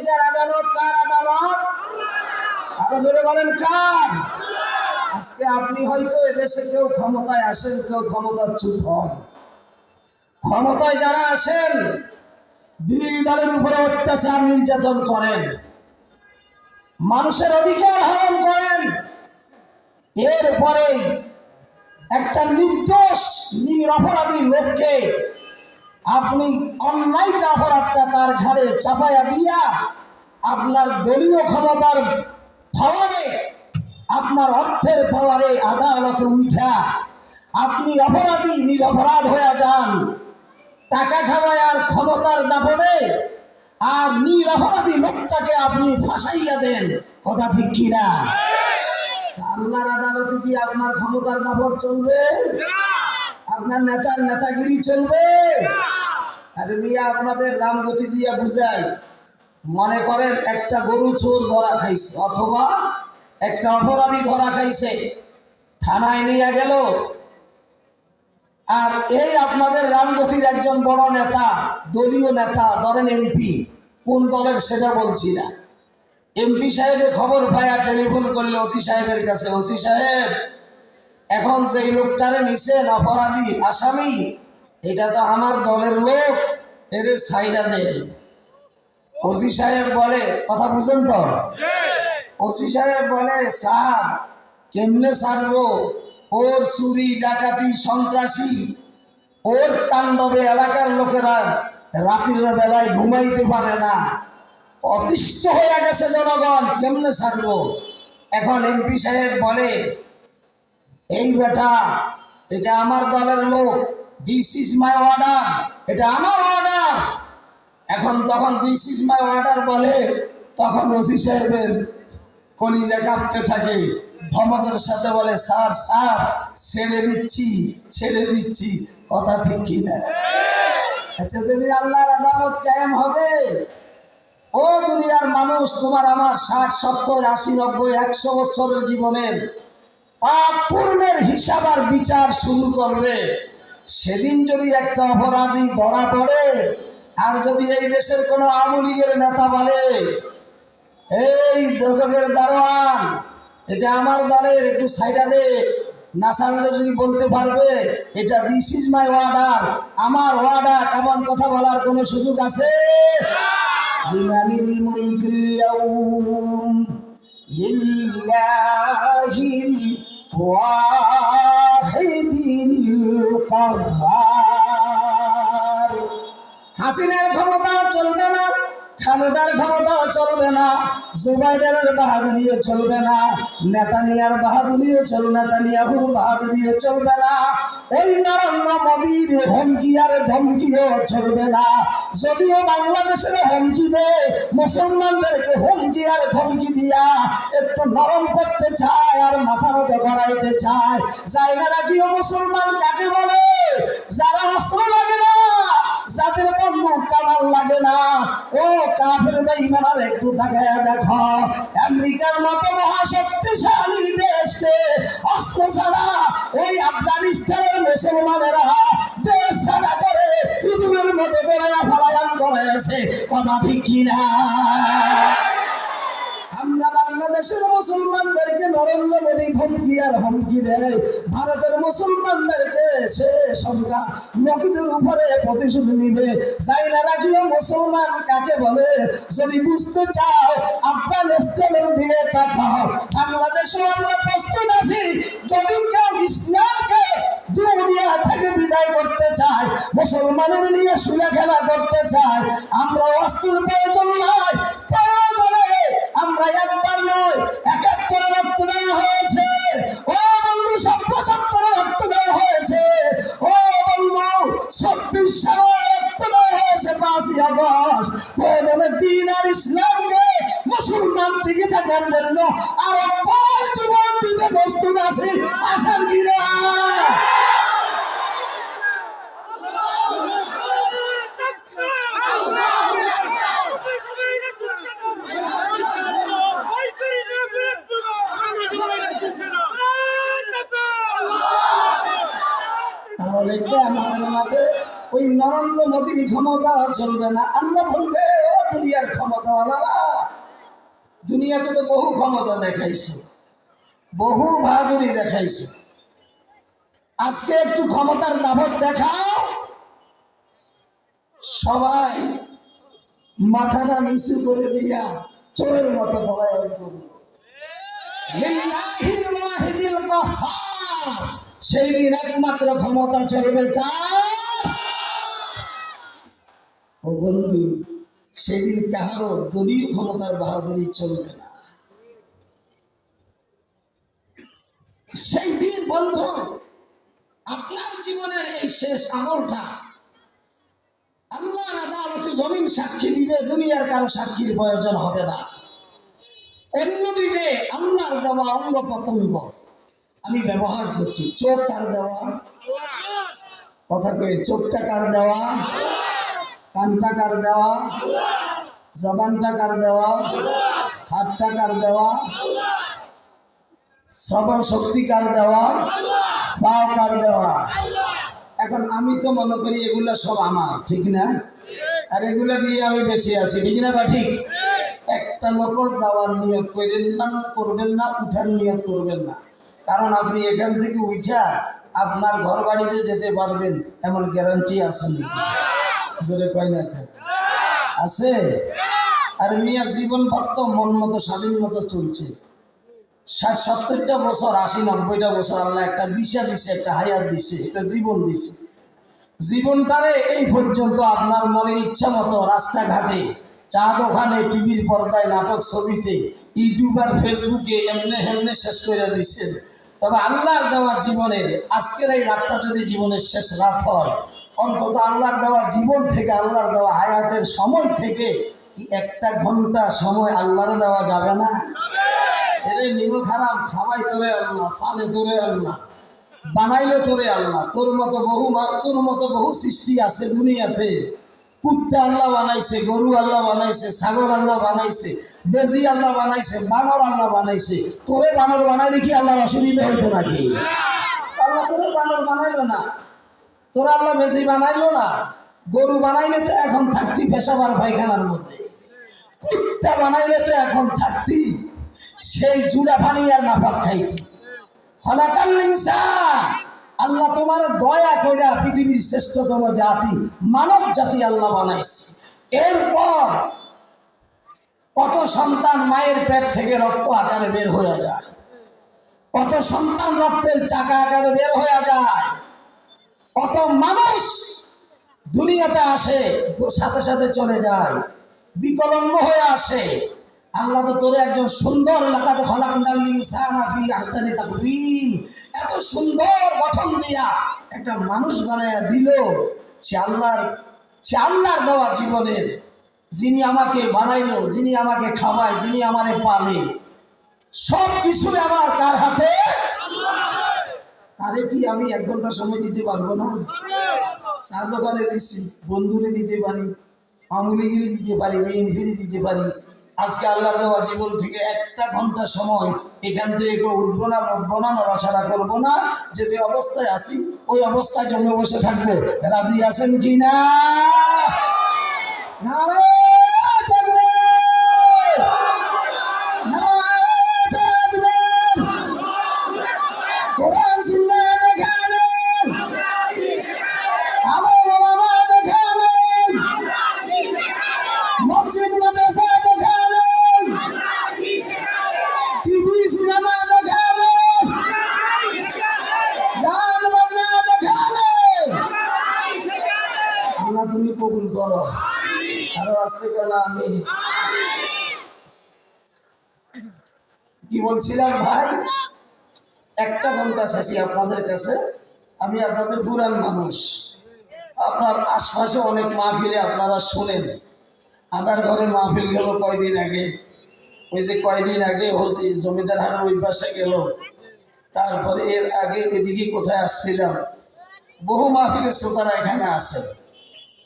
বিচার আদালত কার আদালত। জোরে বলেন, কার? আজকে আপনি হয়তো এদেশে কেউ ক্ষমতায় আসেন, কেউ ক্ষমতার চুপ হন। ক্ষমতায় যারা আসেন বিরোধী দলের উপরে অত্যাচার নির্যাতন করেন। মানুষের অধিকার হরণ করেন। এরপরে একটা নির্দোষ, নিরপরাধী লোককে আপনি অন্যায়টা অপরাধটা তার ঘাড়ে চাপাইয়া দিয়া আপনার দলীয় ক্ষমতার ফলারে আপনার অর্থের পাওয়ারে আদালতে উঠা। আপনি অপরাধী, নিরপরাধ হয়ে যান। টাকা খাওয়ায় আর ক্ষমতার দাপনে আর নিরপরাধী লোকটাকে আপনি ফাঁসাইয়া দেন। কথা ঠিক কিনা? আল্লাহর আদালতে কি আপনার ক্ষমতার দাপট চলবে? আপনার নেতার নেতাগিরি চলবে। আরে মিয়া আপনাদের রামগতি দিয়া বুঝাই। মনে করেন একটা গরু চোর ধরা খাইছে অথবা একটা অপরাধী ধরা খাইছে। থানায় নিয়ে গেল। আর এই আপনাদের রামগতির একজন বড় নেতা দলীয় নেতা ধরেন এমপি কোন দলের সেটা বলছি না। এমপি সাহেবের খবর পায় টেলিফোন করলে ওসি সাহেবের কাছে ওসি সাহেব এখন যেই লোকটারে নিছেন অপরাধী, আসামি, এটা তো আমার দলের লোক, এর সাইডা দেন ওসি সাহেব বলে, কথা বুঝেন তো? ওসি সাহেব বলে, স্যার, কেমনে সারবো ওর চুরি, ডাকাতি, সন্ত্রাসী, ওর তাণ্ডবে এলাকার লোকেরা রাতের বেলায় ঘুমাইতে পারে না। অতিষ্ঠ হয়ে গেছে জনগণ, কেমনে ছাড়বো? এখন এমপি সাহেব বলে এই বেটা, এটা আমার দলের লোক। দিস ইজ মাই অর্ডার এটা আমার অর্ডার এখন তখন দিস ইজ মাই অর্ডার বলে, তখন ওসি সাহেবের কলিজা কাঁপতে থাকে। ধমকের সাথে বলে, স্যার স্যার, ছেড়ে দিচ্ছি ছেড়ে দিচ্ছি। কথা ঠিক কিনা? আচ্ছা যেদিন আল্লাহর আদালত কায়েম হবে, ও দুনিয়ার মানুষ, তোমার আমার ষাট সত্তর, আশি, নব্বই, একশো বছরের জীবনের পাপ পূর্ণের হিসাব আর বিচার শুরু করবে। সেদিন যদি একটা অপরাধী ধরা পড়ে আর যদি এই দেশের কোনো আওয়ামী লীগের নেতা বলে এই দোজকের দারোয়ান এটা আমার দলের একটু সাইডারে নাসারালে যদি বলতে পারবে এটা দিস ইজ মাই ওয়ার্ডার আমার ওয়ার্ডার এমন কথা বলার কোনো সুযোগ আছে? লিমানিল মুলকিল ইয়াউম الواحد القهار হাসিনের ক্ষমতা চলবে না খালেদার ক্ষমতা চলবে না, জুবাইদারের বাহাদুরিও চলবে না, নেতানিয়ার বাহাদুরিও চল, নেতানিয়াহুর বাহাদুরিও চলবে না। এই নরেন্দ্র মোদীর হুমকি আর ধমকিও চলবে না। যদিও বাংলাদেশের হুমকি দে, মুসলমানদেরকে হুমকি আর ধমকি দিয়া একটু নরম করতে চায় আর মাথা মতো করাইতে চায়। যাই না নাকিও মুসলমান, কাকে বলে? যারা অস্ত্র লাগে না। যাদের বন্দুক কামাল লাগে না। ও কাফের বেঈমানার একটু তাকায় দেখো। আমেরিকার মতো মহাশক্তিশালী দেশকে অস্ত্র ছাড়া ওই আফগানিস্তানের মুসলমানেরা দেশ ছাড়া করে পৃথিবীর মতো করে পলায়ন করেছে। কথা ঠিক কিনা? আমরা বাংলাদেশের মুসলমানদেরকে নরেন্দ্র মোদী ধমকি আর হুমকি দেয়। ভারতের মুসলমানদেরকে সে সরকার নকিদের উপরে প্রতিশোধ নিবে। চাইনা রাখিও মুসলমান কাকে বলে? যদি বুঝতে চাও, আফগানিস্তানের দিকে তাকাও। বাংলাদেশে আমরা প্রস্তুত আছি। যদি কেউ ইসলামকে দুনিয়া থেকে বিদায় করতে চায়, মুসলমানের নিয়ে সুলে খেলা করতে চায়, আমরা অস্ত্রের প্রয়োজন তাহলে আমাদের মাঝে ওই নরেন্দ্র মোদীর ক্ষমতা চলবে না? আল্লাহ বলবে, ও দুনিয়ার ক্ষমতাওয়ালারা, দুনিয়াতে তো বহু ক্ষমতা দেখাইছে, বহু বাহাদুরি দেখাইছে। আজকে একটু ক্ষমতার দাবত দেখাও। সবাই মাথাটা নিচু করে দিয়া চোরের মতো পলায়ন করবে। সেই দিন একমাত্র ক্ষমতা কার? ও বন্ধু, সেদিন কাহারও দলীয় ক্ষমতার বাহাদুরি চলবে না। সেই দিন বন্ধু, আপনার জীবনের এই শেষ আমলটা আল্লাহর আদালতে জমিন সাক্ষী দিবে, দুনিয়ার কারও সাক্ষীর প্রয়োজন হবে না। অন্যদিকে আল্লাহর দেওয়া অঙ্গ প্রত্যঙ্গ আমি ব্যবহার করছি। চোখ কার দেওয়া? কথা কয়ে চোখটা কার দেওয়া? কানটা কার দেওয়া? জবানটা কার দেওয়া? হাতটা কার দেওয়া? শ্রবণ শক্তি কার দেওয়া? পাও কার দেওয়া? এখন আমি তো মনে করি এগুলো সব আমার, ঠিক না? আর এগুলো দিয়ে আমি বেঁচে আছি, ঠিক না বা ঠিক? একটা লোক যাওয়ার নিয়ত করেন না, করবেন না, উঠার নিয়ত করবেন না। কারণ আপনি এখান থেকে উঠা আপনার ঘর বাড়িতে যেতে পারবেন, এমন গ্যারান্টি আছে জোরে আছে? আর মিয়া জীবন ভক্ত মন মতো, স্বাধীন মতো চলছে। সত্তরটা বছর, আশি, নব্বইটা বছর আল্লাহ একটা বিষা দিছে, একটা হায়াত দিছে, একটা জীবন দিছে। জীবনটারে এই পর্যন্ত আপনার মনের ইচ্ছা মতো রাস্তাঘাটে চা দোকানে টিভির পর্দায়, নাটক ছবিতে, ইউটিউব আর ফেসবুকে এমনে হেমনে শেষ করে দিচ্ছেন তবে আল্লাহর দেওয়া জীবনের আজকের এই রাতটা যদি জীবনের শেষ রাত হয়, অন্তত আল্লাহর দেওয়া জীবন থেকে, আল্লাহর দেওয়া হায়াতের সময় থেকে একটা ঘণ্টা সময় আল্লাহরে দেওয়া যাবে না? এরে নিমো খারাপ, খাওয়াই তোরে আল্লাহ, পালে তোরে আল্লাহ, বানাইলো তোরে আল্লাহ। তোর মতো বহু তোর মতো বহু সৃষ্টি আছে দুনিয়াতে। কুত্তা আল্লাহ বানাইছে, গরু আল্লাহ বানাইছে, ছাগল আল্লাহ বানাইছে, বেজি আল্লাহ বানাইছে, বানর আল্লাহ বানাইছে। তোরে বানর বানাইলে কি আল্লাহর অসুবিধা হইতো নাকি? আল্লাহ তোরে বানর বানাইলো না। তোর আল্লাহ বেজি বানাইলো না। গরু বানাইলে তো এখন থাকতি পেশাবার পায়খানার মধ্যে। কুত্তা বানাইলে তো এখন থাকতি সেই জুড়া পানি আর নাফাক খাইতি। ইনসান। আল্লাহ তোমার দয়া কইরা পৃথিবীর শ্রেষ্ঠতম জাতি, মানব জাতি আল্লাহ বানাইছে। এরপর কত সন্তান মায়ের পেট থেকে রক্ত আকারে বের হয়ে যায়। কত সন্তান রক্তের চাকা আকারে বের হয়ে যায়। কত মানুষ দুনিয়াতে আসে, সাথে সাথে চলে যায়, বিকলঙ্গ হয়ে আসে। আল্লাহ তো তোরে একজন সুন্দর লাগাতে খলাকুন্ডাল ইনসান আফি আহসানি তাকবীম এত সুন্দর গঠন দিয়া একটা মানুষ বানাইয়া দিল, সে আল্লাহর সে আল্লাহর দেওয়া জীবনের। যিনি আমাকে বানাইলো, যিনি আমাকে খাওয়ায়, যিনি আমারে পালে, সব কিছু আমার কার হাতে। তারে কি আমি এক ঘণ্টা সময় দিতে পারব না? চা দোকানে দিছি, বন্ধুরে দিতে পারি আমুলিগিরি দিতে পারি বিএনফিরি দিতে পারি। আজকে আল্লাহ দেওয়া জীবন থেকে একটা ঘণ্টা সময় এখান থেকে কেউ উঠবো না উঠবো না, নড়াচড়া করব না। যে যে অবস্থায় আছি, ওই অবস্থায় জমে বসে থাকব। রাজি আছেন কি না? তুমি কবুল করো। আরও আসতে কেন আমি কি বলছিলাম ভাই? একটা ঘণ্টা শেষি আপনাদের কাছে আমি আপনাদের পুরান মানুষ। আপনার আশপাশে অনেক মাহফিলে আপনারা শোনেন। আদার ঘরে মাহফিল গেল কয়দিন আগে? ওই যে কয়দিন আগে হতে জমিদার হাটের ওই পাশে গেল। তারপরে এর আগে এদিকে কোথায় আসছিলাম? বহু মাহফিলের শ্রোতারা এখানে আছে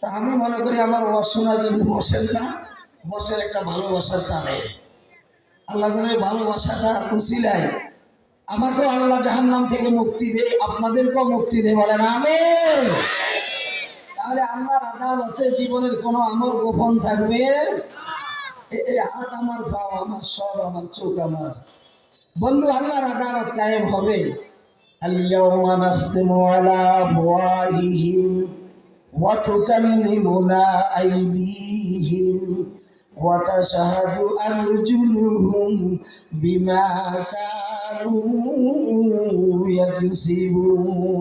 তা আমি মনে করি আমার ওয়াজ জন্য বসেন না বসে একটা ভালোবাসার টানে আল্লাহ যেন ভালোবাসাটা নাই। আমাকেও আল্লাহ জাহান্নাম থেকে মুক্তি দে, আপনাদেরকেও মুক্তি দে বলে না আমি তাহলে আল্লাহর আদালতে জীবনের কোনো আমার গোপন থাকবে? হাত আমার পা আমার, সব আমার, চোখ আমার। বন্ধু, আল্লাহর আদালত কায়েম হবে। আলিয়া وتكلمنا أيديهم وتشهد أرجلهم بما كانوا يكسبون